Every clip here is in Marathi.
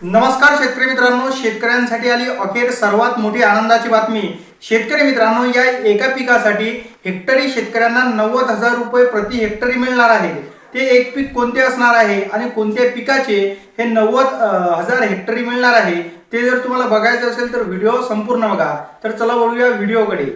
नमस्कार शेतकरी मित्रांनो शेतकऱ्यांसाठी आली अखेर सर्वात मोठी आनंदाची बातमी. शेतकरी मित्रांनो या एका पिकासाठी हेक्टरी शेतकऱ्यांना नव्वद हजार रुपये प्रति हेक्टरी मिळणार आहे. ते एक पीक कोणते असणार आहे आणि कोणत्या पिकाचे हे नव्वद हजार हेक्टरी मिळणार आहे ते जर तुम्हाला बघायचं असेल तर व्हिडिओ संपूर्ण बघा. तर चला वळूया व्हिडिओकडे.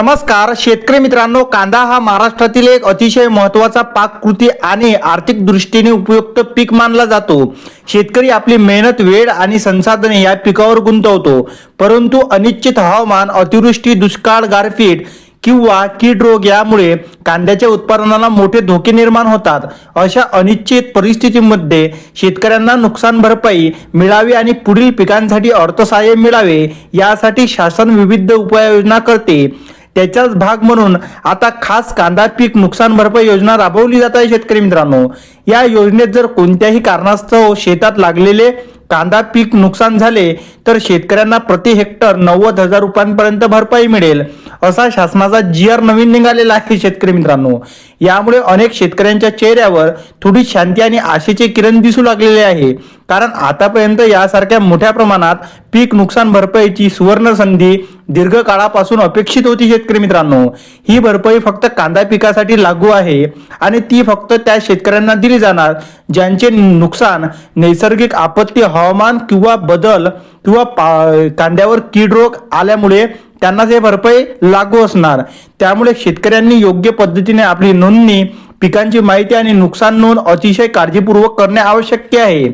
नमस्कार शेतकरी मित्रांनो कांदा हा महाराष्ट्रातील एक अतिशय महत्त्वाचा पाककृती आणि आर्थिक दृष्टीने उपयुक्त पीक मानला जातो. शेतकरी आपली मेहनत वेळ आणि संसाधने या पिकावर गुंतवतो. परंतु अनिश्चित हवामान अतिवृष्टी दुष्काळ गारपीट किंवा कीड रोग यामुळे कांद्याच्या उत्पादनाला मोठे धोके निर्माण होतात. अशा अनिश्चित परिस्थितीमध्ये शेतकऱ्यांना नुकसान भरपाई मिळावी आणि पुढील पिकांसाठी अर्थसहाय्य मिळावे यासाठी शासन विविध उपाययोजना करते. त्याचाच भाग म्हणून आता खास कांदा पीक नुकसान भरपाई योजना राबवली जात आहे शेतकरी मित्रांनो. या योजनेत जर कोणत्याही कारणास्तव शेतात लागलेले कांदा पीक नुकसान झाले तर शेतकऱ्यांना प्रति हेक्टर नव्वद हजार रुपयांपर्यंत भरपाई मिळेल. असा शासनाचा जी आर नवीन निघालेला आहे शेतकरी मित्रांनो. यामुळे अनेक शेतकऱ्यांच्या चेहऱ्यावर थोडी शांती आणि आशेचे किरण दिसू लागलेले आहे. कारण आतापर्यंत यासारख्या मोठ्या प्रमाणात पीक नुकसान भरपाईची सुवर्ण संधी दीर्घ काळापासून अपेक्षित होती शेतकरी मित्रांनो. ही भरपाई फक्त कांदा पिकासाठी लागू आहे आणि ती फक्त त्या शेतकऱ्यांना दिली जाणार ज्यांचे नुकसान नैसर्गिक आपत्ती हवामान किंवा बदल किंवा पा- कांद्यावर कीड रोग आल्यामुळे त्यांनाच हे भरपाई लागू असणार. त्यामुळे शेतकऱ्यांनी योग्य पद्धतीने आपली नोंदणी पिकांची माहिती आणि नुकसान नोंद अतिशय काळजीपूर्वक करणे आवश्यक आहे.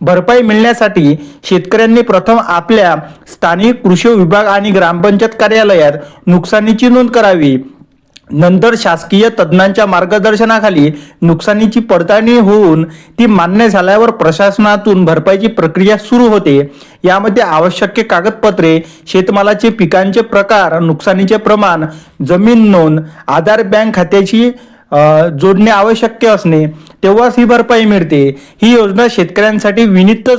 भरपाई मिळण्यासाठी शेतकऱ्यांनी प्रथम आपल्या स्थानिक कृषी विभाग आणि ग्रामपंचायत कार्यालयात नुकसानीची नोंद करावी. नंतर शासकीय तज्ज्ञांच्या मार्गदर्शनाखाली नुकसानीची पडताळणी होऊन ती मान्य झाल्यावर प्रशासनातून भरपाईची प्रक्रिया सुरू होते. यामध्ये आवश्यक कागदपत्रे शेतमालाचे पिकांचे प्रकार नुकसानीचे प्रमाण जमीन नोंद आधार बँक खात्याची जोडणे आवश्यक असणे तेव्हाच ही भरपाई मिळते. ही योजना शेतकऱ्यांसाठी विनित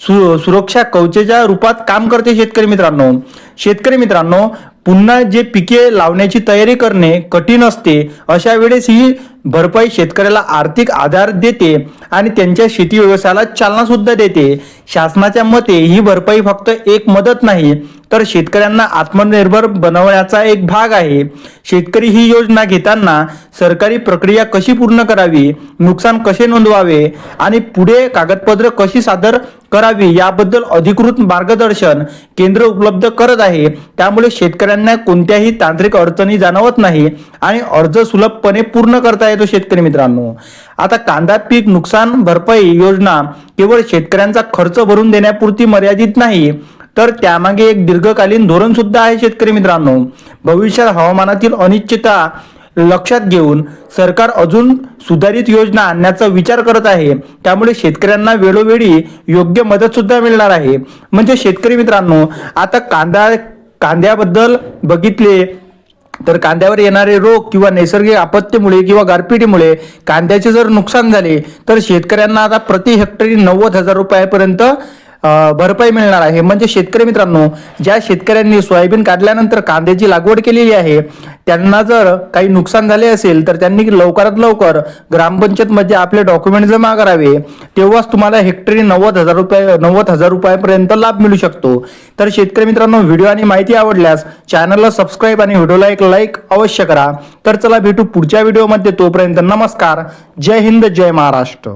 सु सुरक्षा कवचेच्या रूपात काम करते शेतकरी मित्रांनो. शेतकरी मित्रांनो पुन्हा जे पिके लावण्याची तयारी करणे कठीण असते अशा वेळेस ही भरपाई शेतकऱ्याला आर्थिक आधार देते आणि त्यांच्या शेती व्यवसायाला चालना सुद्धा देते. शासनाच्या मते ही भरपाई फक्त एक मदत नाही तर शेतकऱ्यांना आत्मनिर्भर बनवण्याचा एक भाग आहे. शेतकरी ही योजना घेताना सरकारी प्रक्रिया कशी पूर्ण करावी नुकसान कसे नोंदवावे आणि पुढे कागदपत्र कशी सादर करावी याबद्दल अधिकृत मार्गदर्शन केंद्र उपलब्ध करत आहे. त्यामुळे शेतकऱ्यांना कोणत्याही तांत्रिक अडचणी जाणवत नाही आणि अर्ज सुलभपणे पूर्ण करता येतो शेतकरी मित्रांनो. आता कांदा पीक नुकसान भरपाई योजना केवळ शेतकऱ्यांचा खर्च भरून देण्यापुरती मर्यादित नाही तर त्यामागे एक दीर्घकालीन धोरण सुद्धा आहे शेतकरी मित्रांनो. भविष्यात हवामानातील अनिश्चितता लक्षात घेऊन सरकार अजून सुधारित योजना आणण्याचा विचार करत आहे. त्यामुळे शेतकऱ्यांना वेळोवेळी योग्य मदत सुद्धा मिळणार आहे. म्हणजे शेतकरी मित्रांनो आता कांदा कांद्याबद्दल बघितले तर कांद्यावर येणारे रोग किंवा नैसर्गिक आपत्तीमुळे किंवा गारपिटीमुळे कांद्याचे जर नुकसान झाले तर शेतकऱ्यांना आता प्रति हेक्टरी नव्वद हजार रुपयापर्यंत भरपाई मिळणार आहे. म्हणजे शेतकरी मित्रांनो ज्या शेतकऱ्यांनी सोयाबीन काढल्यानंतर कांद्याची लागवड केलेली आहे त्यांना जर काही नुकसान झाले असेल तर त्यांनी लवकरात लवकर ग्रामपंचायतमध्ये आपले डॉक्युमेंट जमा करावे. तेव्हाच तुम्हाला हेक्टरी नव्वद हजार रुपये नव्वद हजार रुपयापर्यंत लाभ मिळू शकतो. तर शेतकरी मित्रांनो व्हिडिओ आणि माहिती आवडल्यास चॅनलला सबस्क्राईब आणि व्हिडिओला एक लाईक अवश्य करा. तर चला भेटू पुढच्या व्हिडिओमध्ये तोपर्यंत नमस्कार. जय हिंद जय महाराष्ट्र.